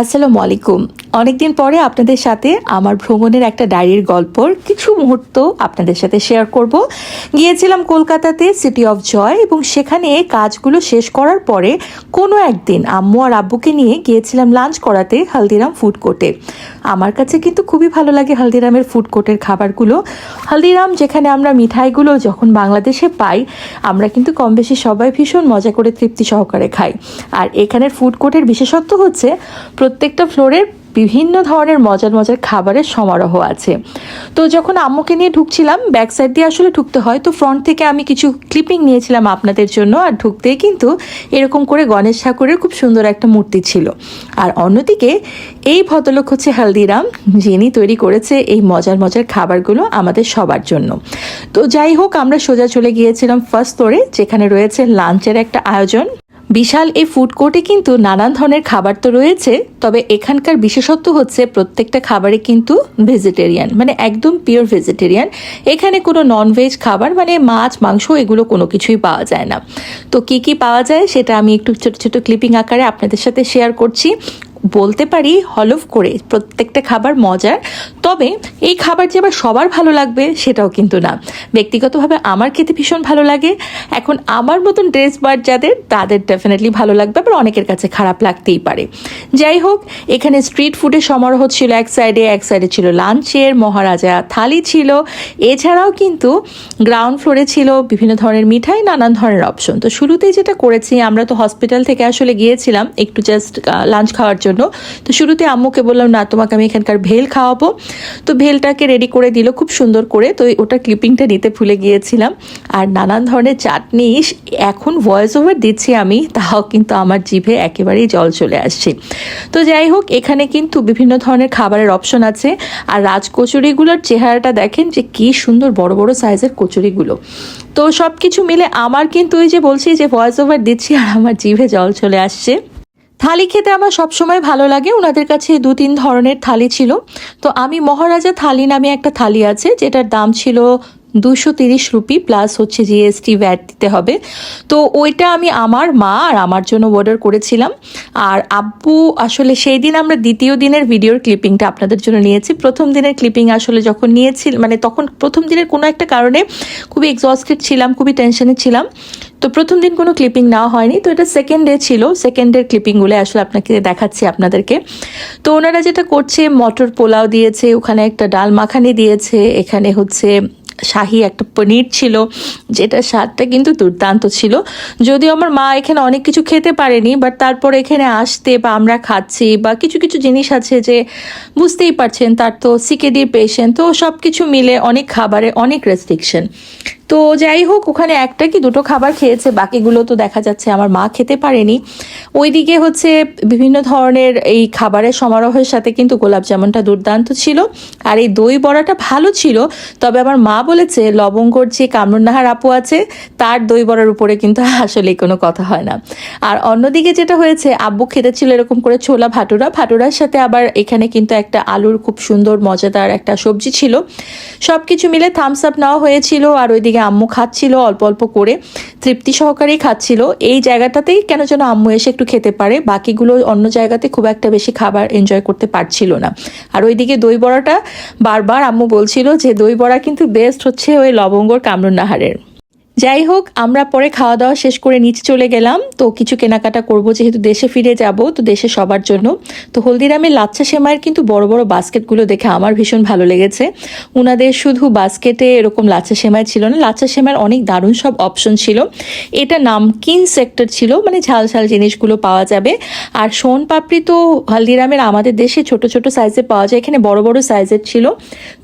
আসসালামু আলাইকুম। অনেকদিন পরে আপনাদের সাথে আমার ভ্রমণের একটা ডায়েরির গল্পর কিছু মুহূর্ত আপনাদের সাথে শেয়ার করব। গিয়েছিলাম কলকাতাতে সিটি অফ জয় এবং সেখানে কাজগুলো শেষ করার পরে কোনো একদিন আম্মু আর আব্বুকে নিয়ে গিয়েছিলাম লাঞ্চ করাতে হালদিরাম ফুড কোর্টে আমার কাছে কিন্তু খুবই ভালো লাগে হালদিরামের ফুড কোর্টের খাবারগুলো। হালদিরাম, যেখানে আমরা মিঠাইগুলো যখন বাংলাদেশে পাই, আমরা কিন্তু কম বেশি সবাই ভীষণ মজা করে তৃপ্তি সহকারে খাই। আর এখানের ফুড কোর্টের বিশেষত্ব হচ্ছে প্রত্যেকটা ফ্লোরের বিভিন্ন ধরনের মজার মজার খাবারের সমারোহ আছে। তো যখন আম্মুকে নিয়ে ঢুকছিলাম ব্যাক সাইড দিয়ে আসলে ঢুকতে হয়, তো ফ্রন্ট থেকে আমি কিছু ক্লিপিং নিয়েছিলাম আপনাদের জন্য আর ঢুকতেই কিন্তু এরকম করে গণেশ ঠাকুরের খুব সুন্দর একটা মূর্তি ছিল। আর অন্যদিকে এই ভদ্রলোক হচ্ছে হালদিরাম, যিনি তৈরি করেছে এই মজার মজার খাবারগুলো আমাদের সবার জন্য। তো যাই হোক, আমরা সোজা চলে গিয়েছিলাম ফার্স্ট ফ্লোরে যেখানে রয়েছে লাঞ্চের একটা আয়োজন। বিশাল এই ফুড কোর্টে কিন্তু নানান ধরনের খাবার তো রয়েছে, তবে এখানকার বিশেষত্ব হচ্ছে প্রত্যেকটা খাবারে কিন্তু ভেজিটেরিয়ান মানে একদম পিওর ভেজিটেরিয়ান এখানে কোনো ননভেজ খাবার মানে মাছ, মাংস এগুলো কোনো কিছুই পাওয়া যায় না। তো কি কি পাওয়া যায় সেটা আমি একটু ছোট ছোট ক্লিপিং আকারে আপনাদের সাথে শেয়ার করছি। বলতে পারি হলফ করে প্রত্যেকটা খাবার মজার। তবে এই খাবার যে আবার সবার ভালো লাগবে সেটাও কিন্তু না। ব্যক্তিগতভাবে আমার খেতে ভীষণ ভালো লাগে। এখন আমার মতন ড্রেস বার যাদের, তাদের ডেফিনেটলি ভালো লাগবে, আবার অনেকের কাছে খারাপ লাগতেই পারে। যাই হোক, এখানে স্ট্রিট ফুডের সমারোহ ছিল এক সাইডে এক সাইডে ছিল লাঞ্চের মহারাজা থালি ছিল। এছাড়াও কিন্তু গ্রাউন্ড ফ্লোরে ছিল বিভিন্ন ধরনের মিঠাই, নানান ধরনের অপশন তো শুরুতেই যেটা করেছি, আমরা তো হসপিটাল থেকে আসলে গিয়েছিলাম, একটু জাস্ট লাঞ্চ খাওয়ার জন্য। তো শুরুতে আম্মুকে বললাম, না, তোমাকে আমি এখানকার ভেল খাওয়াবো। তো ভেলটাকে রেডি করে দিল, খুব সুন্দর করে। তো ওটা ক্লিপিংটা নিতে ভুলে গিয়েছিলাম। আর নানান ধরনের চাটনি এখন ভয়েস ওভার দিচ্ছি আমি, তাও কিন্তু আমার জিভে একেবারেই জল চলে আসছে। তো যাই হোক, এখানে কিন্তু বিভিন্ন ধরনের খাবারের অপশন আছে। আর রাজকচুরিগুলোর চেহারাটা দেখেন যে কি সুন্দর বড় বড় সাইজের কচুরিগুলো। তো সব কিছু মিলে আমার কিন্তু ওই যে বলছি যে ভয়েস ওভার দিচ্ছি আর আমার জিভে জল চলে আসছে। থালি খেতে আমার সবসময় ভালো লাগে। ওনাদের কাছে দু তিন ধরনের থালি ছিল। তো আমি মহারাজা থালি নামে একটা থালি আছে, যেটার দাম ছিল দুশো তিরিশ রুপি প্লাস হচ্ছে জিএসটি ভ্যাট দিতে হবে। তো ওইটা আমি আমার মা আর আমার জন্য অর্ডার করেছিলাম। আর আব্বু আসলে সেই দিন আমরা দ্বিতীয় দিনের ভিডিওর ক্লিপিংটা আপনাদের জন্য নিয়েছি। প্রথম দিনের ক্লিপিং আসলে যখন নিয়েছি মানে তখন প্রথম দিনের কোনো একটা কারণে খুবই এক্সস্টেড ছিলাম, খুবই টেনশনে ছিলাম। তো প্রথম দিন কোনো ক্লিপিং না হয়নি। তো এটা সেকেন্ড ডে ছিল। সেকেন্ড ডের ক্লিপিংগুলো আসলে আপনাকে দেখাচ্ছি আপনাদেরকে। তো ওনারা যেটা করছে, মটর পোলাও দিয়েছে, ওখানে একটা ডাল মাখানি দিয়েছে, এখানে হচ্ছে শাহি একটা পনির ছিল যেটা স্বাদটা কিন্তু দুর্দান্ত ছিল। যদিও আমার মা এখানে অনেক কিছু খেতে পারেনি বাট তারপর এখানে আসতে বা আমরা খাচ্ছি বা কিছু কিছু জিনিস আছে যে বুঝতেই পারছেন, তার তো সিকেডির পেশেন্ট তো সব কিছু মিলে অনেক খাবারে অনেক রেস্ট্রিকশন তো যাই হোক, ওখানে একটা কি দুটো খাবার খেয়েছে, বাকিগুলো তো দেখা যাচ্ছে আমার মা খেতে পারেনি। ওইদিকে হচ্ছে বিভিন্ন ধরনের এই খাবারের সমারোহের সাথে কিন্তু গোলাপ জামুনটা দুর্দান্ত ছিল। আর এই দই বড়াটা ভালো ছিল, তবে আমার মা বলেছে, লবঙ্গর যে কামরুন্নাহার আপু আছে, তার দই বড়ার উপরে কিন্তু আসলে কোনো কথা হয় না। আর অন্যদিকে যেটা হয়েছে, আব্বু খেতে ছিল এরকম করে ছোলা ভাটুরা। ভাটুরার সাথে আবার এখানে কিন্তু একটা আলুর খুব সুন্দর, মজাদার একটা সবজি ছিল। সব কিছু মিলে থামস আপ নেওয়া হয়েছিল আর ওইদিকে আম্মু খাচ্ছিল অল্প অল্প করে। তৃপ্তি সহকারেই খাচ্ছিল। এই জায়গাটাতেই কেন যেন আম্মু এসে একটু খেতে পারে। বাকিগুলো অন্য জায়গাতে খুব একটা বেশি খাবার এনজয় করতে পারছিল না। আর ওইদিকে দই বড়াটা বারবার আম্মু বলছিল যে, দই বড়া কিন্তু বেস্ট হচ্ছে ওই লবঙ্গর কামরুন নাহারের যাই হোক, আমরা পরে খাওয়া দাওয়া শেষ করে নিচে চলে গেলাম। তো কিছু কেনাকাটা করব, যেহেতু দেশে ফিরে যাব, তো দেশে সবার জন্য। তো হলদিরামের লাচ্ছা সেমাইয়ের কিন্তু বড় বড় বাস্কেটগুলো দেখে আমার ভীষণ ভালো লেগেছে। উনাদের শুধু বাস্কেটে এরকম লাচ্ছা সেমাই ছিল না, লাচ্ছা সেমাইয়ের অনেক দারুণ সব অপশন ছিল। এটা নামকিন সেক্টর ছিল মানে ঝাল ঝাল জিনিসগুলো পাওয়া যাবে। আর সোন পাপড়ি তো হলদিরামের আমাদের দেশে ছোট ছোট সাইজে পাওয়া যায়, এখানে বড় বড় সাইজের ছিল।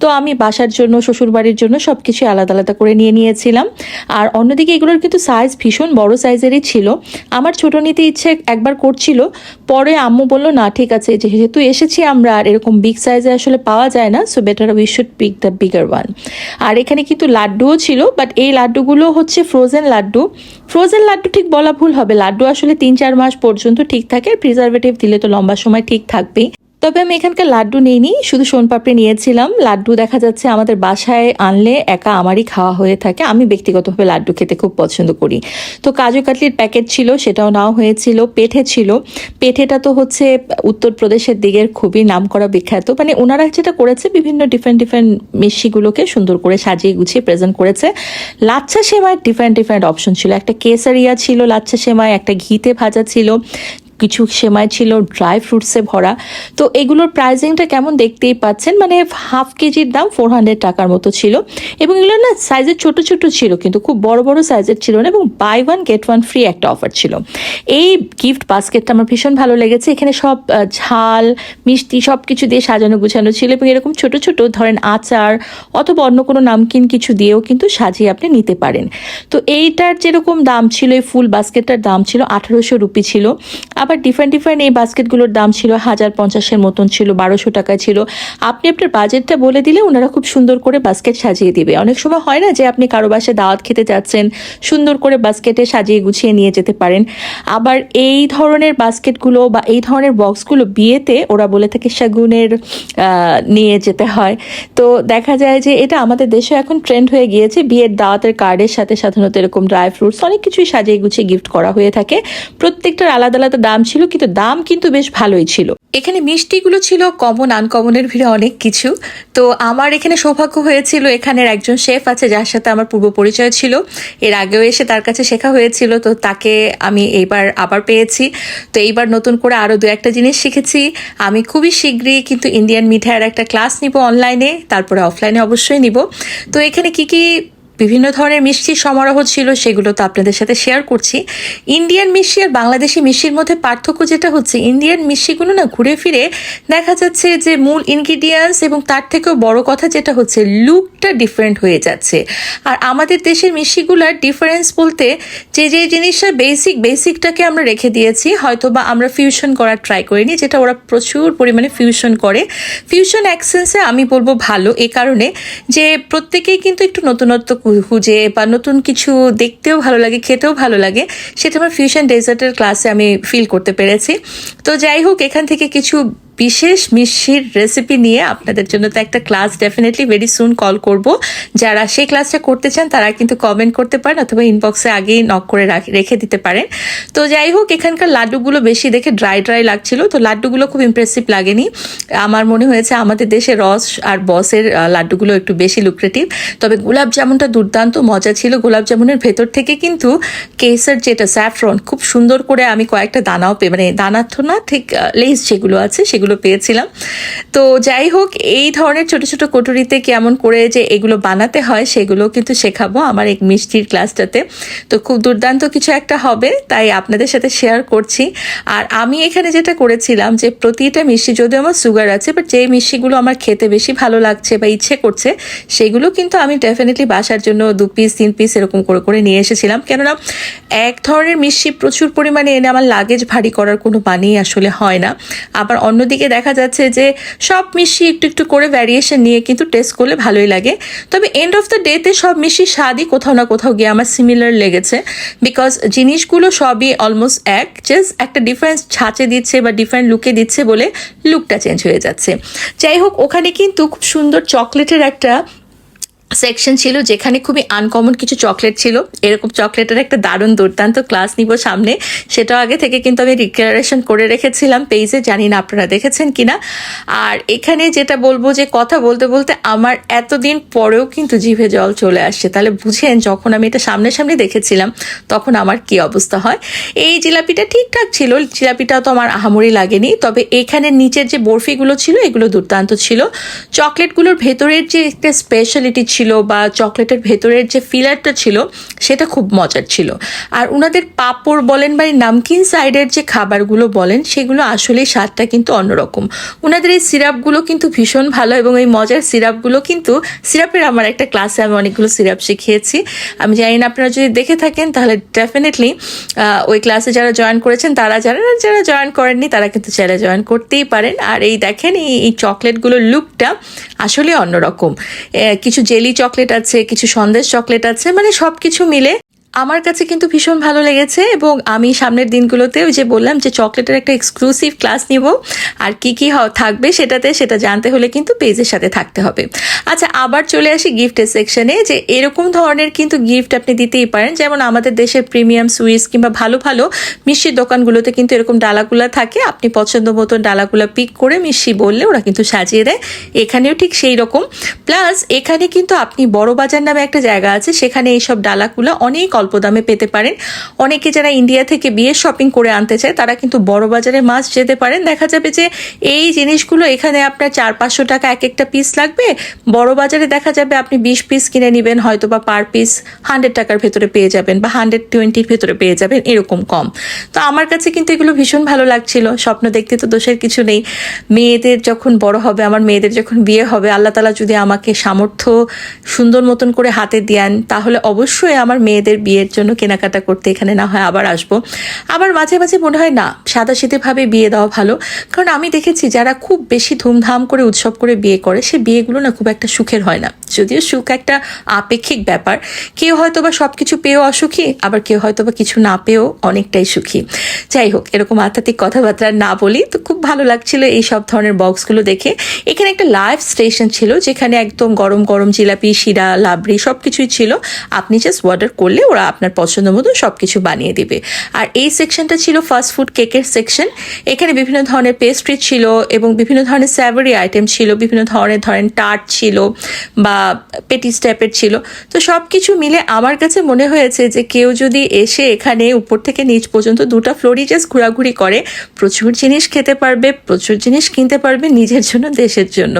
তো আমি বাসার জন্য, শ্বশুরবাড়ির জন্য সব কিছু আলাদা আলাদা করে নিয়ে নিয়েছিলাম। আর অন্যদিকে এগুলোর কিন্তু সাইজ ভীষণ বড় সাইজেরই ছিল। আমার ছোট নিতে ইচ্ছে একবার করছিল, পরে আম্মু বলল, না, ঠিক আছে, যেহেতু এসেছি আমরা, আর এরকম বিগ সাইজে আসলে পাওয়া যায় না so better we should pick the bigger one আর এখানে কিন্তু লাড্ডুও ছিল বাট এই লাড্ডুগুলো হচ্ছে ফ্রোজেন লাড্ডু। ফ্রোজেন লাড্ডু ঠিক বলা ভুল হবে, লাড্ডু আসলে তিন চার মাস পর্যন্ত ঠিক থাকে প্রিজারভেটিভ দিলে তো লম্বা সময় ঠিক থাকবেই। তবে আমি এখানকার লাড্ডু নিইনি, শুধু সোনপাপড়ি নিয়েছিলাম। লাড্ডু দেখা যাচ্ছে আমাদের বাসায় আনলে একা আমারই খাওয়া হয়ে থাকে। আমি ব্যক্তিগতভাবে লাড্ডু খেতে খুব পছন্দ করি। তো কাজু কাটলির প্যাকেট ছিল, সেটাও নেওয়া হয়েছিল, পেঠে ছিল। পেঠেটা তো হচ্ছে উত্তরপ্রদেশের দিকের খুবই নাম করা বিখ্যাত। মানে ওনারা যেটা করেছে, বিভিন্ন ডিফারেন্ট ডিফারেন্ট মিষ্টিগুলোকে সুন্দর করে সাজিয়ে গুছিয়ে প্রেজেন্ট করেছে। লাচ্ছা সেমায় ডিফারেন্ট ডিফারেন্ট অপশন ছিল। একটা কেসারিয়া ছিল লাচ্ছা সেমায় একটা ঘিতে ভাজা ছিল। কিছু সেমাই ছিল ড্রাই ফ্রুটসে ভরা। তো এগুলোর প্রাইসিংটা কেমন দেখতেই পাচ্ছেন? মানে হাফ কেজির দাম ফোর হান্ড্রেড টাকার মতো ছিল। এবং এগুলো না সাইজের ছোট ছোট ছিল, কিন্তু খুব বড় বড় সাইজের ছিল না এবং buy one get one free একটা অফার ছিল। এই গিফট বাস্কেটটা আমার ভীষণ ভালো লেগেছে। এখানে সব ঝাল, মিষ্টি সব কিছু দিয়ে সাজানো, গুছানো ছিল এবং এরকম ছোট ছোট ধরেন আচার অথবা অন্য কোনো নামকিন কিছু দিয়েও কিন্তু সাজিয়ে আপনি নিতে পারেন। তো এইটার যেরকম দাম ছিল, এই ফুল বাস্কেটটার দাম ছিল আঠারোশো রুপি ছিল। আবার ডিফারেন্ট ডিফারেন্ট এই বাস্কেটগুলোর দাম ছিল হাজার পঞ্চাশের মতন ছিল, বারোশো টাকা ছিল। আপনি আপনার বাজেটটা বলে দিলে ওনারা খুব সুন্দর করে বাস্কেট সাজিয়ে দিবে। অনেক সময় হয় না যে আপনি কারও বাসায় দাওয়াত খেতে যাচ্ছেন, সুন্দর করে বাস্কেটে সাজিয়ে গুছিয়ে নিয়ে যেতে পারেন। আবার এই ধরনের বাস্কেটগুলো বা এই ধরনের বক্সগুলো বিয়েতে ওরা বলে থাকে শাগুনের নিয়ে যেতে হয়। তো দেখা যায় যে এটা আমাদের দেশে এখন ট্রেন্ড হয়ে গিয়েছে। বিয়ের দাওয়াতের কার্ডের সাথে সাধারণত এরকম ড্রাই ফ্রুটস অনেক কিছুই সাজিয়ে গুছিয়ে গিফট করা হয়ে থাকে। প্রত্যেকটার আলাদা আলাদা দাম ছিল, কিন্তু দাম কিন্তু বেশ ভালোই ছিল। এখানে মিষ্টিগুলো ছিল কমন আনকমনের ভিড়ে অনেক কিছু। তো আমার এখানে সৌভাগ্য হয়েছিল, এখানের একজন শেফ আছে, যার সাথে আমার পূর্ব পরিচয় ছিল। এর আগেও এসে তার কাছে শেখা হয়েছিল, তো তাকে আমি এইবার আবার পেয়েছি। তো এইবার নতুন করে আরও দু একটা জিনিস শিখেছি। আমি খুবই শীঘ্রই কিন্তু ইন্ডিয়ান মিঠাইয়ের একটা ক্লাস নিব অনলাইনে তারপরে অফলাইনে অবশ্যই নিব। তো এখানে কি কি বিভিন্ন ধরনের মিষ্টির সমারোহ ছিল, সেগুলো তো আপনাদের সাথে শেয়ার করছি। ইন্ডিয়ান মিষ্টি আর বাংলাদেশি মিষ্টির মধ্যে পার্থক্য যেটা হচ্ছে ইন্ডিয়ান মিষ্টিগুলো না ঘুরে ফিরে দেখা যাচ্ছে যে মূল ইনগ্রিডিয়েন্টস এবং তার থেকেও বড় কথা যেটা হচ্ছে লুকটা ডিফারেন্ট হয়ে যাচ্ছে। আর আমাদের দেশের মিষ্টিগুলোর ডিফারেন্স বলতে যে যে জিনিসটা বেসিক বেসিকটাকে আমরা রেখে দিয়েছি হয়তো বা আমরা ফিউশন করার ট্রাই করিনি, যেটা ওরা প্রচুর পরিমাণে ফিউশন করে। ফিউশন অ্যাক্সেন্সে আমি বলব ভালো, এ কারণে যে প্রত্যেকেই কিন্তু একটু নতুনত্ব খুঁজে বা নতুন কিছু দেখতেও ভালো লাগে, খেতেও ভালো লাগে, সেটা আমার ফিউশন ডেজার্টের ক্লাসে আমি ফিল করতে পেরেছি। তো যাই হোক, এখান থেকে কিছু বিশেষ মিষ্টির রেসিপি নিয়ে আপনাদের জন্য তো একটা class definitely very soon call করব। যারা সেই ক্লাসটা করতে চান, তারা কিন্তু কমেন্ট করতে পারেন অথবা ইনবক্সে আগেই নক করে রাখ- দিতে পারেন। তো যাই হোক, এখানকার লাড্ডুগুলো বেশি দেখে ড্রাই ড্রাই লাগছিল। তো লাড্ডুগুলো খুব ইমপ্রেসিভ লাগেনি। আমার মনে হয়েছে আমাদের দেশে রস আর বসের লাড্ডুগুলো একটু বেশি লুক্রেটিভ তবে গোলাপ জামুনটা দুর্দান্ত, মজা ছিল। গোলাপ জামুনের ভেতর থেকে কিন্তু কেসার যেটা স্যাফরন খুব সুন্দর করে আমি কয়েকটা দানাও পেয়ে মানে দানার না ঠিক লেস যেগুলো আছে, সেগুলো পেয়েছিলাম। তো যাই হোক, এই ধরনের ছোট ছোট কটুরিতে কেমন করে যে এগুলো বানাতে হয় সেগুলো কিন্তু শেখাবো আমার এক মিষ্টির ক্লাসটাতে। তো খুব দুর্দান্ত কিছু একটা হবে, তাই আপনাদের সাথে শেয়ার করছি। আর আমি এখানে যেটা করেছিলাম যে প্রতিটা মিষ্টি, যদিও আমার সুগার আছে বাট যে মিষ্টিগুলো আমার খেতে বেশি ভালো লাগছে বা ইচ্ছে করছে, সেগুলো কিন্তু আমি ডেফিনেটলি বাসার জন্য দু পিস তিন পিস এরকম করে করে নিয়ে এসেছিলাম। কেননা এক ধরনের মিষ্টি প্রচুর পরিমাণে এনে আমার লাগেজ ভারী করার কোনো মানেই আসলে হয় না। আবার অন্যদিকে দেখা যাচ্ছে যে সব মিশিয়ে একটু একটু করে ভ্যারিয়েশন নিয়ে কিন্তু টেস্ট করলে ভালোই লাগে। তবে এন্ড অফ দ্য ডেতে সব মিশিয়ে স্বাদই কোথাও না কোথাও গিয়ে আমার সিমিলার লেগেছে। বিকজ জিনিসগুলো সবই অলমোস্ট এক জাস্ট একটা ডিফারেন্স ছাঁচে দিচ্ছে বা ডিফারেন্ট লুকে দিচ্ছে বলে লুকটা চেঞ্জ হয়ে যাচ্ছে। যাই হোক, ওখানে কিন্তু খুব সুন্দর চকলেটের একটা সেকশন ছিল যেখানে খুবই আনকমন কিছু চকলেট ছিল। এরকম চকলেটের একটা দারুণ দুর্দান্ত ক্লাস নিব সামনে। সেটা আগে থেকে কিন্তু আমি ডিক্লারেশন করে রেখেছিলাম পেজে জানি না আপনারা দেখেছেন কিনা। আর এখানে যেটা বলব যে কথা বলতে বলতে আমার এতদিন পরেও কিন্তু জিভে জল চলে আসছে। তাহলে বুঝেন যখন আমি এটা সামনাসামনি দেখেছিলাম, তখন আমার কি অবস্থা হয়? এই জিলাপিটা ঠিকঠাক ছিল, জিলাপিটা তো আমার আহামরি লাগেনি। তবে এখানে নিচের যে বরফিগুলো ছিল, এগুলো দুর্দান্ত ছিল। চকলেটগুলোর ভেতরের যে একটা স্পেশালিটি ছিল বা চকলেটের ভেতরের যে ফিলারটা ছিল, সেটা খুব মজার ছিল। আর ওনাদের পাপড় বলেন বা নামকিন সাইডের যে খাবারগুলো বলেন, সেগুলো আসলেই স্বাদটা কিন্তু অন্যরকম। ওনাদের এই সিরাপগুলো কিন্তু ভীষণ ভালো এবং এই মজার সিরাপগুলো কিন্তু সিরাপের আমার একটা ক্লাসে আমি অনেকগুলো সিরাপ শিখিয়েছি। আমি জানি না আপনারা যদি দেখে থাকেন, তাহলে ডেফিনেটলি ওই ক্লাসে যারা জয়েন করেছেন, তারা জানেন আর যারা জয়েন করেননি, তারা কিন্তু চাইলে জয়েন করতেই পারেন। আর এই দেখেন, এই চকলেটগুলোর লুকটা আসলে অন্যরকম। কিছু জেলি চকলেট আছে কিছু সন্দেশ চকলেট আছে মানে সবকিছু মিলে আমার কাছে কিন্তু ভীষণ ভালো লেগেছে এবং আমি সামনের দিনগুলোতে ওই যে বললাম যে চকলেটের একটা এক্সক্লুসিভ ক্লাস নিব, আর কি কি থাকবে সেটাতে সেটা জানতে হলে কিন্তু পেজের সাথে থাকতে হবে। আচ্ছা আবার চলে আসি গিফটের সেকশনে যে এরকম ধরনের কিন্তু গিফট আপনি দিতেই পারেন। যেমন আমাদের দেশের প্রিমিয়াম সুইটস কিংবা ভালো ভালো মিষ্টির দোকানগুলোতে কিন্তু এরকম ডালাগুলা থাকে। আপনি পছন্দ মতো ডালাগুলা পিক করে মিষ্টি বললে ওরা কিন্তু সাজিয়ে দেয়। এখানেও ঠিক সেই রকম। প্লাস এখানে কিন্তু আপনি বড় বাজার নামে একটা জায়গা আছে, সেখানে এইসব ডালাগুলো অনেক অল্প দামে পেতে পারেন। অনেকে যারা ইন্ডিয়া থেকে বিয়ের শপিং করে আনতে চায়, তারা কিন্তু বড় বাজারে মাছ যেতে পারেন। দেখা যাবে যে এই জিনিসগুলো এখানে আপনার চার পাঁচশো টাকা এক একটা পিস লাগবে। বড় বাজারে দেখা যাবে আপনি বিশ পিস কিনে নেবেন হয়তো বা পার পিস হান্ড্রেড টাকার ভেতরে পেয়ে যাবেন বা হান্ড্রেড টোয়েন্টির ভেতরে পেয়ে যাবেন, এরকম কম। তো আমার কাছে কিন্তু এগুলো ভীষণ ভালো লাগছিল। স্বপ্ন দেখতে তো দোষের কিছু নেই। মেয়েদের যখন বড় হবে, আমার মেয়েদের যখন বিয়ে হবে, আল্লাহ তালা যদি আমাকে সামর্থ্য সুন্দর মতন করে হাতে দেন, তাহলে অবশ্যই আমার মেয়েদের বিয়ের জন্য কেনাকাটা করতে এখানে না হয় আবার আসব। আবার মাঝে মাঝে মনে হয় না সাদা ভাবে বিয়ে দেওয়া ভালো। কারণ আমি দেখেছি যারা খুব বেশি ধুমধাম করে, উৎসব করে বিয়ে করে, সে বিয়েগুলো না খুব একটা সুখের হয় না। যদিও সুখ একটা আপেক্ষিক ব্যাপার। কেউ হয়তো বা সব কিছু পেয়েও অসুখী, আবার কেউ হয়তো বা কিছু না পেয়েও অনেকটাই সুখী। যাই হোক, এরকম আধ্যাত্মিক কথাবার্তা না বলি, তো খুব ভালো লাগছিল এই সব ধরনের বক্সগুলো দেখে। এখানে একটা লাইভ স্টেশন ছিল, যেখানে একদম গরম গরম জিলাপি, শিরা, লাবড়ি সব কিছুই ছিল। আপনি জাস্ট অর্ডার করলে ওরা আপনার পছন্দ মতো সব কিছু বানিয়ে দিবে। আর এই সেকশনটা ছিল ফাস্ট ফুড কেকের সেকশন এখানে বিভিন্ন ধরনের পেস্ট্রি ছিল এবং বিভিন্ন ধরনের স্যাভারি আইটেম ছিল, বিভিন্ন ধরনের, ধরেন টার্ট ছিল বা পেটিস স্ট্যাপের ছিল। তো সব কিছু মিলে আমার কাছে মনে হয়েছে যে কেউ যদি এসে এখানে উপর থেকে নিচ পর্যন্ত দুটা ফ্লোরই জাস্ট ঘোরাঘুরি করে, প্রচুর জিনিস খেতে পারবে, প্রচুর জিনিস কিনতে পারবে নিজের জন্য, দেশের জন্য।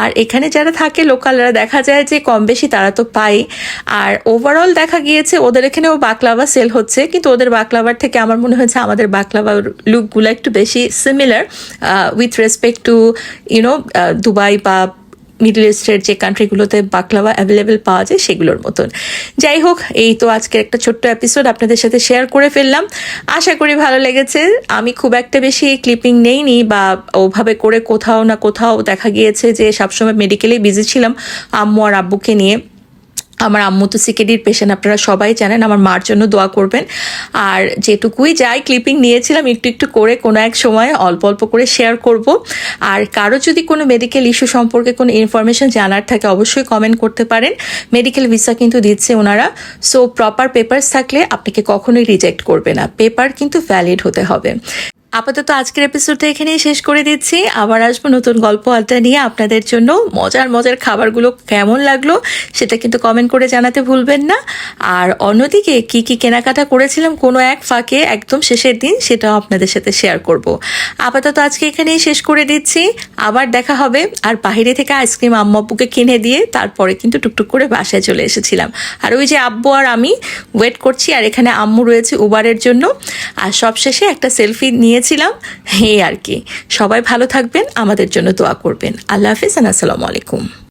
আর এখানে যারা থাকে লোকালরা, দেখা যায় যে কম বেশি তারা তো পায়। আর ওভারঅল দেখা গিয়েছে ওদের এখানেও বাকলাভা সেল হচ্ছে, কিন্তু ওদের বাকলাভার থেকে আমার মনে হয়েছে আমাদের বাকলাভার লুকগুলো একটু বেশি similar with respect to you know Dubai বা মিডল ইস্টের যে কান্ট্রিগুলোতে বাকলাওয়া অ্যাভেলেবেল পাওয়া যায় সেগুলোর মতন। যাই হোক, এই তো আজকের একটা ছোট্ট এপিসোড আপনাদের সাথে শেয়ার করে ফেললাম। আশা করি ভালো লেগেছে। আমি খুব একটা বেশি ক্লিপিং নেইনি বা ওভাবে করে কোথাও না কোথাও দেখা গিয়েছে যে সবসময় মেডিকেলেই বিজি ছিলাম আম্মু আর আব্বুকে নিয়ে। আমার আম্মু তো সিকেডির পেশেন্ট আপনারা সবাই জানেন, আমার মার জন্য দোয়া করবেন। আর যেটুকুই যাই ক্লিপিং নিয়েছিলাম, একটু একটু করে কোনো এক সময় অল্প অল্প করে শেয়ার করব। আর কারও যদি কোনো মেডিকেল ইস্যু সম্পর্কে কোনো ইনফরমেশন জানার থাকে, অবশ্যই কমেন্ট করতে পারেন। মেডিকেল ভিসা কিন্তু দিচ্ছে ওনারা। সো প্রপার পেপারস থাকলে আপনাকে কখনোই রিজেক্ট করবে না। পেপার কিন্তু ভ্যালিড হতে হবে। আপাতত আজকের এপিসোডটা এখানেই শেষ করে দিচ্ছি। আবার আসব নতুন গল্প আড্ডা নিয়ে আপনাদের জন্য। মজার মজার খাবারগুলো কেমন লাগল সেটা কিন্তু কমেন্ট করে জানাতে ভুলবেন না। আর অন্যদিকে কি কি কেনাকাটা করেছিলাম কোনো এক ফাঁকে একদম শেষের দিন সেটাও আপনাদের সাথে শেয়ার করব। আপাতত আজকে এখানেই শেষ করে দিচ্ছি। আবার দেখা হবে। আর বাইরে থেকে আইসক্রিম আম্মু আব্বুকে কিনে দিয়ে তারপরে কিন্তু টুকটুক করে বাসায় চলে এসেছিলাম। আর ওই যে আব্বু আর আমি ওয়েট করছি। আর এখানে আম্মু রয়েছে উবারের জন্য। আর সবশেষে একটা সেলফি নিয়েছিলাম এই আর কি। সবাই ভালো থাকবেন, আমাদের জন্য দোয়া করবেন। আল্লাহ হাফিজ, আসসালামু আলাইকুম।